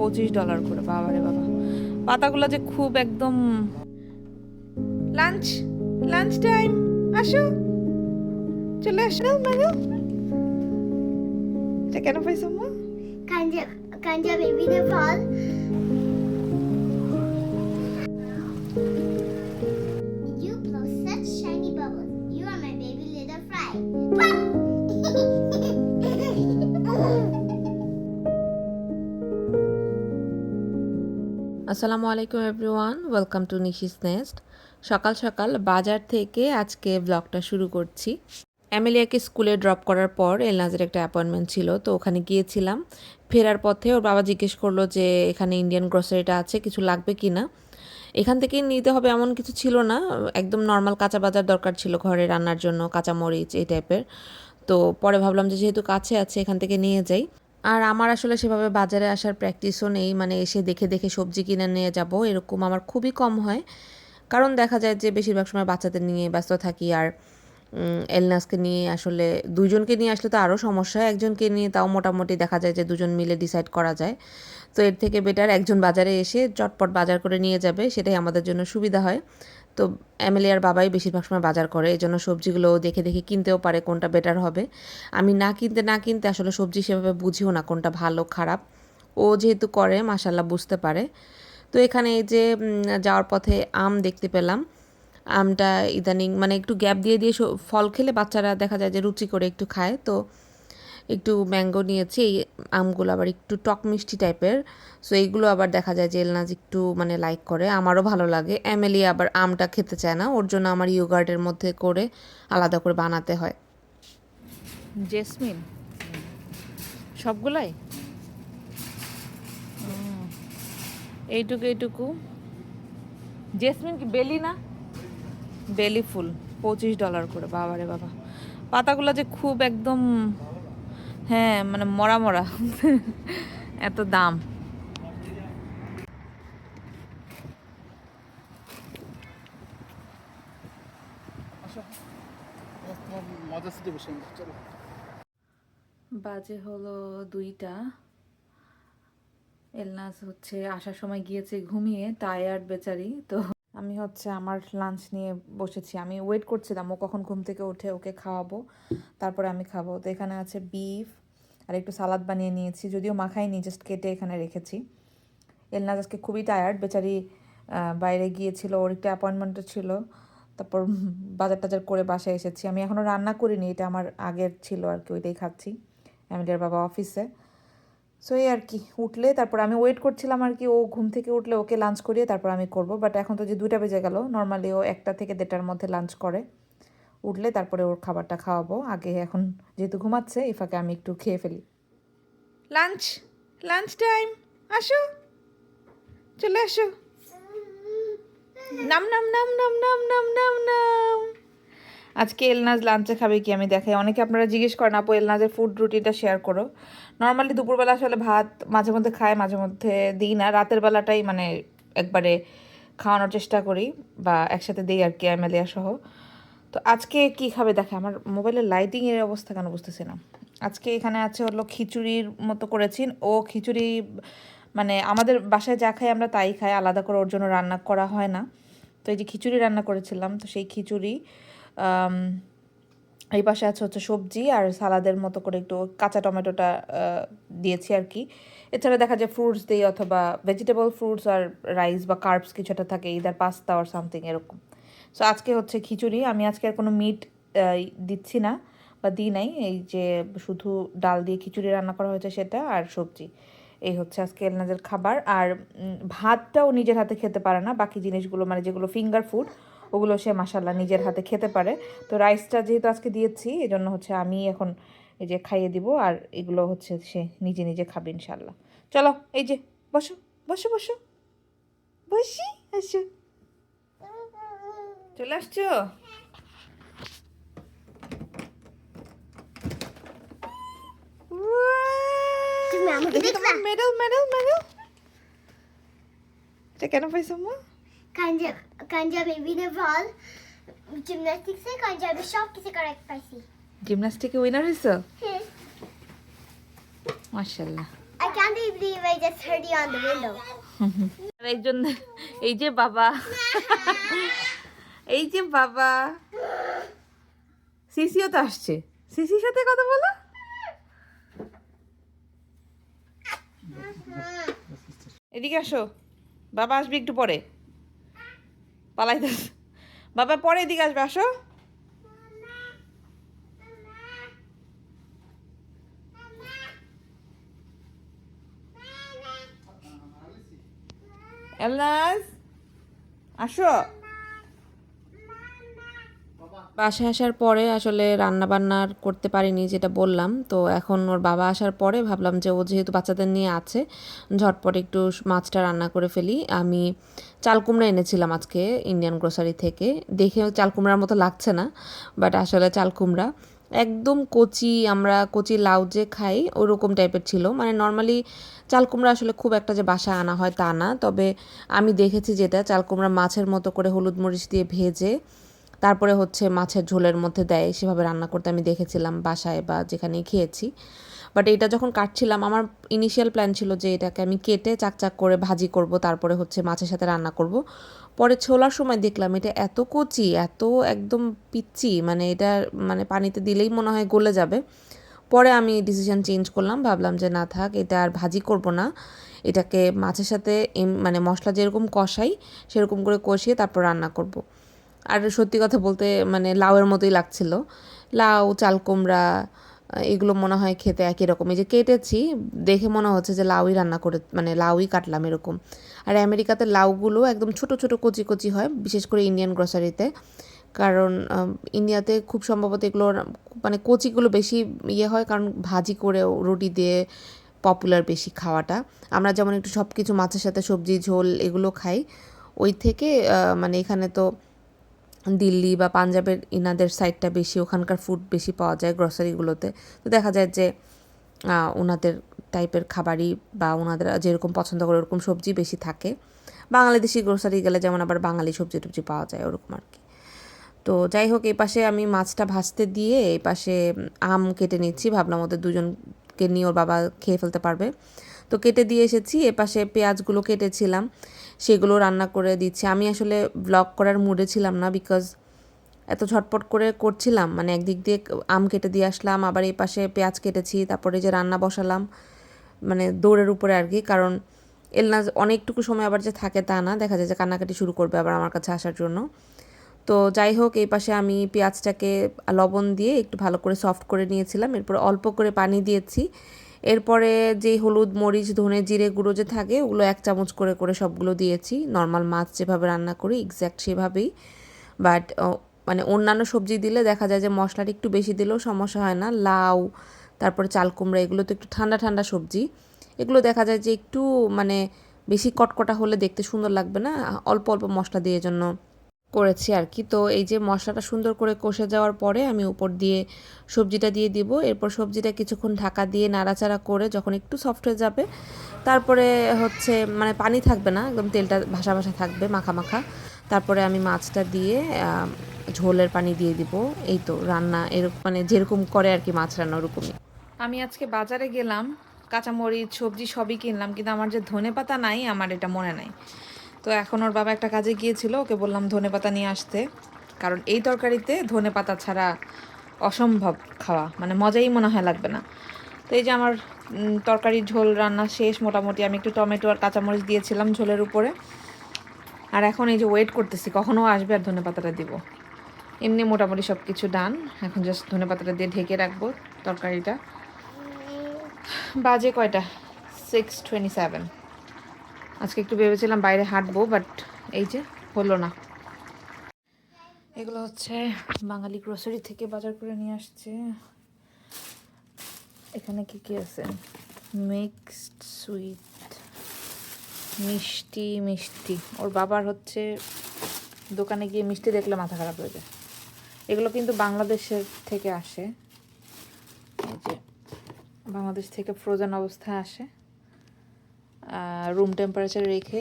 পঁচিশ ডলার করে বাবা রে বাবা। পাতাগুলো যে খুব একদম লাঞ্চ লাঞ্চ টাইম আসো। চলে আসো ম্যাডাম এটা কেন পাইছো, মা? কাঞ্জা কাঞ্জা বেবিদের the আসসালামু আলাইকুম everyone, welcome to Nishi's nest. সকাল সকাল বাজার থেকে আজকে ব্লগটা শুরু করছি। অ্যামেলিয়াকে স্কুলে ড্রপ করার পর এলনাজের একটা অ্যাপয়েন্টমেন্ট ছিল, তো ওখানে গিয়েছিলাম। ফেরার পথে ওর বাবা জিজ্ঞেস করল যে, এখানে ইন্ডিয়ান গ্রসারিটা আছে, কিছু লাগবে কি না? এখান থেকে নিতে হবে এমন কিছু ছিল না, একদম নর্মাল কাঁচা বাজার দরকার ছিল ঘরে রান্নার জন্য, কাঁচামরিচ, এই টাইপের তো পরে ভাবলাম যে, যেহেতু কাছে আছে, এখান থেকে নিয়ে যাই। আর আমার আসলে সেভাবে বাজারে আসার প্র্যাকটিসও নেই। মানে এসে দেখে দেখে সবজি কিনে নিয়ে যাব, এরকম আমার খুবই কম হয়। কারণ দেখা যায় যে বেশিরভাগ সময় বাচ্চাদের নিয়ে ব্যস্ত থাকি আর এলনাসকে নিয়ে আসলে দুজনকে নিয়ে আসলে তো আরও সমস্যা একজনকে নিয়ে তাও মোটামুটি দেখা যায় যে দুজন মিলে ডিসাইড করা যায়। তো এর থেকে বেটার একজন বাজারে এসে চটপট বাজার করে নিয়ে যাবে, সেটাই আমাদের জন্য সুবিধা হয়। তো এমএলএর বাবাই বেশিরভাগ সময় বাজার করে এই জন্য সবজিগুলো দেখে দেখে কিনতেও পারে কোনটা বেটার হবে। আমি না কিনতে না কিনতে আসলে সবজি সেভাবে বুঝিও না কোনটা ভালো, খারাপ। ও যেহেতু করে মাসাল্লাহ বুঝতে পারে। তো এখানে এই যে যাওয়ার পথে আম দেখতে পেলাম। আমটা ইদানিং মানে একটু গ্যাপ দিয়ে দিয়ে ফল খেলে বাচ্চারা দেখা যায় যে রুচি করে একটু খায়। তো একটু ম্যাঙ্গো নিয়েছি, এই আমগুলো আবার একটু টক মিষ্টি টাইপের। সো এইগুলো আবার দেখা যায় যে এলনাজ একটু মানে লাইক করে, আমারও ভালো লাগে। এমএলই আবার আমটা খেতে চায় না, ওর জন্য আমার ইয়োগার্টের মধ্যে করে আলাদা করে বানাতে হয়। জেসমিন সবগুলাই? এইটুকু এইটুকু। জেসমিন কি, বেলি না? বেলি ফুল, পঁচিশ ডলার করে, বাবারে বাবা। পাতাগুলো যে খুব একদম হ্যাঁ মানে মরা মরা। এত দাম। বাজে হলো দুইটা। এলনাস হচ্ছে আসার সময় গিয়েছে ঘুমিয়ে টায়ার্ড বেচারি, তো আমি হচ্ছে আমার লাঞ্চ নিয়ে বসেছি। আমি ওয়েট করছিলাম, ও কখন ঘুম থেকে উঠে ওকে খাওয়াবো, তারপরে আমি খাব। তো এখানে আছে বিফ আর একটু সালাদ বানিয়ে নিয়েছি, যদিও মাখাইনি জাস্ট কেটে এখানে রেখেছি। এলনাজ আজকে খুবই টায়ার্ড বেচারি বাইরে গিয়েছিল, ওর একটা অ্যাপয়েন্টমেন্টও ছিল। তারপর বাজার টাজার করে বাসায় এসেছি। আমি এখনও রান্না করিনি, এটা আমার আগের ছিল আর কি, ওইটাই খাচ্ছি। অ্যামিলিয়ার বাবা অফিসে সো এই আর কি, উঠলে, তারপর আমি ওয়েট করছিলাম আর কি, ও ঘুম থেকে উঠলে ওকে লাঞ্চ করিয়ে তারপর আমি করব। বাট এখন তো যে দুইটা বেজে গেল নর্মালি ও একটা থেকে দেড়টার মধ্যে লাঞ্চ করে। উঠলে তারপরে ওর খাবারটা খাওয়াবো। আগে এখন যেহেতু ঘুমাচ্ছে, এই ফাঁকে আমি একটু খেয়ে ফেলি। লাঞ্চ লাঞ্চ টাইম আসো। চলে আসো। নাম নাম নাম নাম নাম নাম নাম নাম। আজকে এলনাজ লাঞ্চে খাবে কি আমি দেখাই। অনেকে আপনারা জিজ্ঞেস করেন, আপু, এলনাজের ফুড রুটিনটা শেয়ার করো। নর্মালি দুপুরবেলা আসলে ভাত মাঝে মধ্যে খায়, মাঝে মধ্যে দিই না। রাতের বেলাটাই মানে একবারে খাওয়ানোর চেষ্টা করি বা একসাথে দিই আর কি এমএলএ সহ। তো আজকে কি খাবে দেখে আমার মোবাইলের লাইটিং এর অবস্থা কেন বুঝতেছি না। আজকে এখানে আছে হলো খিচুড়ির মতো করেছেন ও খিচুড়ি মানে আমাদের বাসায় যা খাই আমরা তাই খাই, আলাদা করে ওর জন্য রান্না করা হয় না। তো এই যে খিচুড়ি রান্না করেছিলাম, তো সেই খিচুড়ি এই পাশে আছে হচ্ছে সবজি আর সালাদের মতো করে একটু কাঁচা টমেটোটা দিয়েছি আর কি। এছাড়া দেখা যায় ফ্রুটস দিই অথবা ভেজিটেবল ফ্রুটস আর রাইস বা কার্বস কিছুটা থাকে ইদার পাস্তা আর সামথিং এরকম। সো আজকে হচ্ছে খিচুড়ি। আমি আজকে আর কোনো মিট দিচ্ছি না বা দিই নাই। এই যে শুধু ডাল দিয়ে খিচুড়ি রান্না করা হয়েছে সেটা আর সবজি। এই হচ্ছে আজকে এলনাজের খাবার। আর ভাতটাও নিজের হাতে খেতে পারে না। বাকি জিনিসগুলো মানে যেগুলো ফিঙ্গার ফুড ওগুলো সে মাসাল্লাহ নিজের হাতে খেতে পারে। তো রাইসটা যেহেতু আজকে দিয়েছি এই জন্য হচ্ছে আমি এখন এই যে খাইয়ে দিব আর এগুলো হচ্ছে সে নিজে নিজে খাবে ইনশাল্লাহ চলো এই যে বসো বসো বসো বসি আসো। চলে আসছো? মেডেল মেডেল মেডেল এটা কেন পাইছো মা? Fall. Gymnastics से Kanja भी সব কিছু করেক্ট পাইছি জিমনাস্টিকে উইনার হয়েছো হ্যাঁ মার্শাল্লাহ আর can't believe I just heard you on the window. এই এই যে বাবা। এই যে বাবা। সিসিও তো আসছে। সিসির সাথে কথা বলো। এদিকে আসো। বাবা আসবে একটু পরে। পালাইতে বাবা পরে এদিকে আসবে আসো। এলনাস আসো। বাসায় আসার পরে আসলে রান্না বান্নার করতে পারিনি যেটা বললাম। তো এখন ওর বাবা আসার পরে ভাবলাম যে ও যেহেতু বাচ্চাদের নিয়ে আছে, ঝটপট একটু মাছটা রান্না করে ফেলি। আমি চাল কুমড়া এনেছিলাম আজকে ইন্ডিয়ান গ্রোসারি থেকে। দেখে চাল কুমড়ার মতো লাগছে না বাট আসলে চাল কুমড়া একদম কচি, আমরা কচি লাউ যে খাই ওরকম টাইপের ছিল। মানে নর্মালি চাল কুমড়া আসলে খুব একটা যে বাসায় আনা হয় তা না, তবে আমি দেখেছি যেটা, চাল কুমড়া মাছের মতো করে হলুদ মরিচ দিয়ে ভেজে তারপরে হচ্ছে মাছের ঝোলের মধ্যে দেয়, সেভাবে রান্না করতে আমি দেখেছিলাম বাসায় বা যেখানেই খেয়েছি। বাট এটা যখন কাটছিলাম, আমার ইনিশিয়াল প্ল্যান ছিল যে এটাকে আমি কেটে চাকচাক করে ভাজি করব, তারপরে হচ্ছে মাছের সাথে রান্না করব। পরে ছোলার সময় দেখলাম এটা এত কচি, এত একদম পিচ্ছি মানে এটা মানে পানিতে দিলেই মনে হয় গলে যাবে। পরে আমি ডিসিশন চেঞ্জ করলাম, ভাবলাম যে না থাক, এটা আর ভাজি করব না। এটাকে মাছের সাথে মানে মশলা যেরকম কষাই, সেরকম করে কষিয়ে তারপর রান্না করব। আর সত্যি কথা বলতে মানে লাউয়ের মতোই লাগছিল। লাউ, চাল কুমড়া, এগুলো মনে হয় খেতে একই রকম। এই যে কেটেছি, দেখে মনে হচ্ছে যে লাউই রান্না করে মানে লাউই কাটলাম এরকম। আর আমেরিকাতে লাউগুলো একদম ছোট ছোট কচি কচি হয়, বিশেষ করে ইন্ডিয়ান গ্রসারিতে। কারণ ইন্ডিয়াতে খুব সম্ভবত এগুলো মানে কচিগুলো বেশি ইয়ে হয়, কারণ ভাজি করে রুটি দিয়ে পপুলার বেশি খাওয়াটা। আমরা যেমন একটু সব কিছু মাছের সাথে সবজি, ঝোল এগুলো খাই, ওই থেকে মানে এখানে তো দিল্লি বা পাঞ্জাবের ইনাদের সাইডটা বেশি, ওখানকার ফুড বেশি পাওয়া যায় গ্রসারিগুলোতে তো দেখা যায় যে ওনাদের টাইপের খাবারই বা ওনাদের যেরকম পছন্দ করে ওরকম সবজি বেশি থাকে। বাংলাদেশি গ্রোসারি গেলে যেমন আবার বাঙালি সবজি টবজি পাওয়া যায় ওরকম আর কি। তো যাই হোক, এই পাশে আমি মাছটা ভাজতে দিয়ে এই পাশে আম কেটে নিচ্ছি। ভাবলাম ওদের দুজনকে নিয়ে ওর বাবা খেয়ে ফেলতে পারবে। তো কেটে দিয়ে এসেছি। এ পাশে পেঁয়াজগুলো কেটেছিলাম। সেগুলো রান্না করে দিচ্ছি। আমি আসলে ব্লগ করার মুডে ছিলাম না বিকজ এত ঝটপট করে করছিলাম। মানে একদিক দিয়ে আম কেটে দিয়ে আসলাম, আবার এই পাশে পেঁয়াজ কেটেছি, তারপরে যে রান্না বসালাম মানে দৌড়ের উপরে আর কি। কারণ এলনাজ অনেকটুকু সময় আবার যে থাকে তা না, দেখা যায় যে কান্নাকাটি শুরু করবে আবার আমার কাছে আসার জন্য। তো যাই হোক, এই পাশে আমি পেঁয়াজটাকে লবণ দিয়ে একটু ভালো করে সফট করে নিয়েছিলাম। এরপর অল্প করে পানি দিয়েছি। এরপরে যেই হলুদ, মরিচ, ধনে, জিরে গুঁড়ো যে থাকে, ওগুলো এক চামচ করে করে সবগুলো দিয়েছি। নর্মাল মাছ যেভাবে রান্না করি এক্স্যাক্ট সেভাবেই। বাট মানে অন্যান্য সবজি দিলে দেখা যায় যে মশলাটা একটু বেশি দিলেও সমস্যা হয় না। লাউ, তারপর চাল কুমড়া, এগুলো তো একটু ঠান্ডা ঠান্ডা সবজি। এগুলো দেখা যায় যে একটু মানে বেশি কটকটা হলে দেখতে সুন্দর লাগবে না। অল্প অল্প মশলা দিয়ে জন্য করেছি আর কি। তো এই যে মশলাটা সুন্দর করে কষে যাওয়ার পরে আমি উপর দিয়ে সবজিটা দিয়ে দিব। এরপর সবজিটা কিছুক্ষণ ঢাকা দিয়ে নাড়াচাড়া করে যখন একটু সফট হয়ে যাবে, তারপরে হচ্ছে মানে পানি থাকবে না, একদম তেলটা ভাসা ভাসা থাকবে, মাখা মাখা। তারপরে আমি মাছটা দিয়ে ঝোলের পানি দিয়ে দিব। এই তো রান্না এরকম মানে যেরকম করে আর কি মাছ রান্না ওরকমই। আমি আজকে বাজারে গেলাম, কাঁচামরিচ, সবজি সবই কিনলাম, কিন্তু আমার যে ধনে পাতা নাই, আমার এটা মনে নাই। তো এখন ওর বাবা একটা কাজে গিয়েছিল, ওকে বললাম ধনে পাতা নিয়ে আসতে। কারণ এই তরকারিতে ধনে পাতা ছাড়া অসম্ভব খাওয়া মানে মজাই মনে হয় লাগবে না। তো এই যে আমার তরকারির ঝোল রান্না শেষ, মোটামুটি আমি একটু টমেটো আর কাঁচামরিচ দিয়েছিলাম ঝোলের উপরে। আর এখন এই যে ওয়েট করতেছি কখনও আসবে আর ধনে পাতাটা দিব। এমনি মোটামুটি সব কিছু ডান এখন জাস্ট ধনে পাতাটা দিয়ে ঢেকে রাখব তরকারিটা। বাজে কয়টা? সিক্স টোয়েন্টি সেভেন আজকে একটু ভেবেছিলাম বাইরে হাঁটবো বাট এই যে হলো না। এগুলো হচ্ছে বাঙালি গ্রোসারি থেকে বাজার করে নিয়ে আসছে। এখানে কি কি আছে? মিক্সড সুইট মিষ্টি মিষ্টি। ওর বাবার হচ্ছে দোকানে গিয়ে মিষ্টি দেখলে মাথা খারাপ হয়ে যায়। এগুলো কিন্তু বাংলাদেশের থেকে আসে। এই যে বাংলাদেশ থেকে ফ্রোজেন অবস্থায় আসে। রুম টেম্পারেচারে রেখে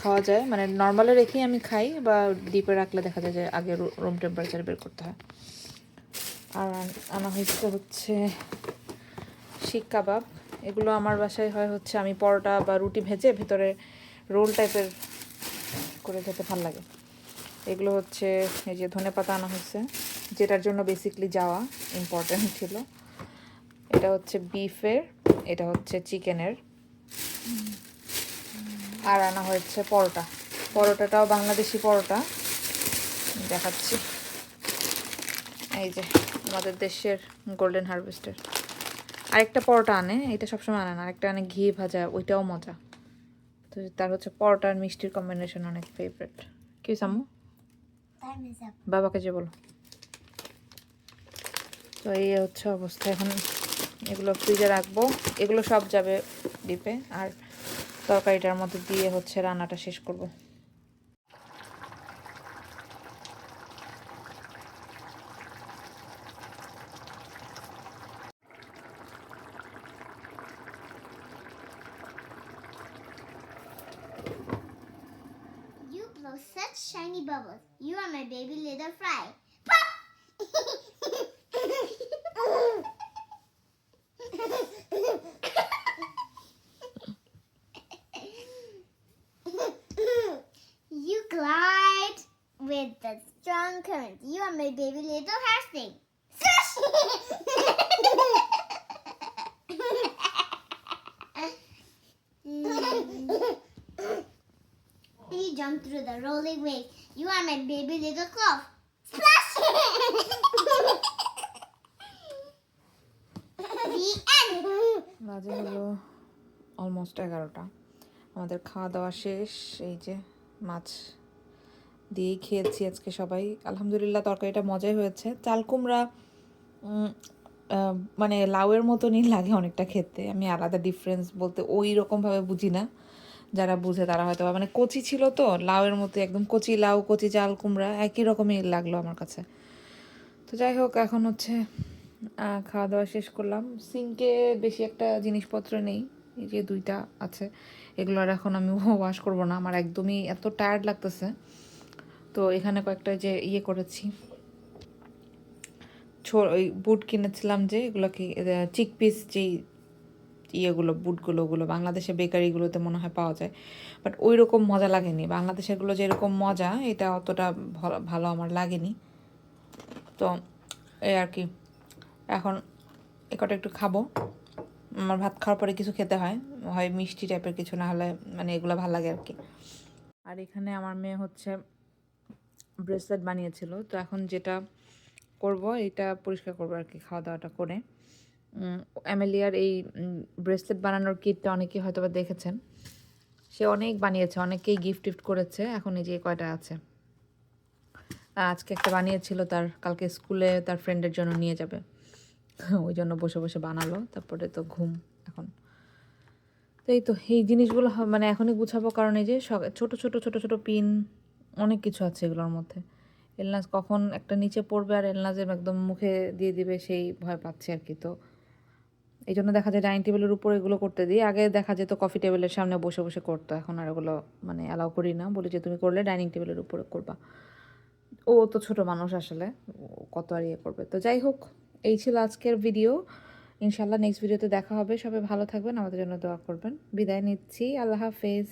খাওয়া যায়। মানে নর্মালে রেখেই আমি খাই বা ডিপে রাখলে দেখা যায় যে আগে রুম টেম্পারেচারে বের করতে হয়। আর আনা হয়েছে হচ্ছে শিক কাবাব। এগুলো আমার বাসায় হয় হচ্ছে আমি পরোটা বা রুটি ভেজে ভেতরে রোল টাইপের করে খেতে ভালো লাগে। এগুলো হচ্ছে এই যে ধনে পাতা আনা হয়েছে, যেটার জন্য বেসিকলি যাওয়া ইম্পর্ট্যান্ট ছিল। এটা হচ্ছে বিফের এটা হচ্ছে চিকেনের আর আনা হয়েছে পরোটা। পরোটাটাও বাংলাদেশি পরোটা। দেখাচ্ছি। এই যে আমাদের দেশের গোল্ডেন হারভেস্টের আরেকটা পরোটা আনে এটা সবসময় আনে না। আরেকটা আনে ঘি ভাজা ওইটাও মজা। তো তার হচ্ছে পরোটা আর মিষ্টির কম্বিনেশন অনেক ফেভারেট কি সামু. বাবাকে যে বলো। তো এই হচ্ছে অবস্থা। এখন এগুলো ফ্রিজে রাখব। এগুলো সব যাবে ডিপে। আর তরকারিটার মধ্যে দিয়ে হচ্ছে রান্নাটা শেষ করব You blow such shiny bubbles. You are my baby little fry. you glide with the strong my baby little hamster. You jump through the rolling waves. You are my baby little cloth. Splash! হলো almost এগারোটা আমাদের খাওয়া দাওয়া শেষ এই যে মাছ দিয়েই খেয়েছি আজকে সবাই। আলহামদুলিল্লাহ তরকারিটা মজাই হয়েছে। চাল কুমড়া মানে লাউয়ের মতনই লাগে অনেকটা খেতে। আমি আলাদা ডিফারেন্স বলতে ওই রকমভাবে বুঝি না। যারা বুঝে তারা হয়তো মানে কচি ছিল তো, লাউয়ের মতো একদম কচি লাউ, কচি চাল কুমড়া, একই রকমই লাগল আমার কাছে। তো যাই হোক, এখন হচ্ছে খাওয়া দাওয়া শেষ করলাম। সিঙ্কে বেশি একটা জিনিসপত্র নেই, এই যে দুইটা আছে। এগুলো আর এখন আমি ওয়াশ করব না। আমার একদমই এত টায়ার্ড লাগতেছে। তো এখানে কয়েকটা যে ইয়ে করেছি। ওই বুট কিনেছিলাম যে এগুলো কি চিক পিস যেই ইয়েগুলো, বুটগুলো, ওগুলো বাংলাদেশে বেকারিগুলোতে মনে হয় পাওয়া যায়। বাট ওই রকম মজা লাগেনি। বাংলাদেশেরগুলো যেরকম মজা, এটা অতটা ভালো- আমার লাগেনি। তো, এই আর কি। এখন এ কটা একটু খাব। আমার ভাত খাওয়ার পরে কিছু খেতে হয়। হয় মিষ্টি টাইপের কিছু, না হলে মানে এগুলো ভালো লাগে আর কি। আর এখানে আমার মেয়ে হচ্ছে ব্রেসলেট বানিয়েছিল। তো এখন যেটা করব, এটা পরিষ্কার করব আর কি খাওয়া দাওয়াটা করে অ্যামেলিয়ার এই ব্রেসলেট বানানোর কিটটা অনেকেই হয়তো বা দেখেছেন। সে অনেক বানিয়েছে, অনেকেই গিফট টিফট করেছে। এখন এই যে কয়টা আছে। আজকে একটা বানিয়েছিল, তার কালকে স্কুলে তার ফ্রেন্ডের জন্য নিয়ে যাবে। ওই জন্য বসে বসে বানালো, তারপরে তো ঘুম এখন। তো এই তো, এই জিনিসগুলো মানে এখনই গুছাবো কারণ যে ছোট ছোট ছোট ছোট পিন অনেক কিছু আছে এগুলোর মধ্যে। এলনাজ কখন একটা নিচে পড়বে আর এলনাজের একদম মুখে দিয়ে দিবে সেই ভয় পাচ্ছে আর কি। তো এই জন্য দেখা যায় ডাইনিং টেবিলের উপর এগুলো করতে দিই। আগে দেখা যেত কফি টেবিলের সামনে বসে বসে করতো। এখন আর এগুলো মানে অ্যালাউ করি না। বলি যে তুমি করলে ডাইনিং টেবিলের উপরে করবা। ও তো ছোট মানুষ আসলে। কত আর ইয়ে করবে। তো যাই হোক, এই ছিল আজকের ভিডিও ইনশাল্লাহ নেক্সট ভিডিওতে দেখা হবে। সবাই ভালো থাকবেন। আমাদের জন্য দোয়া করবেন। বিদায় নিচ্ছি। আল্লাহ হাফেজ।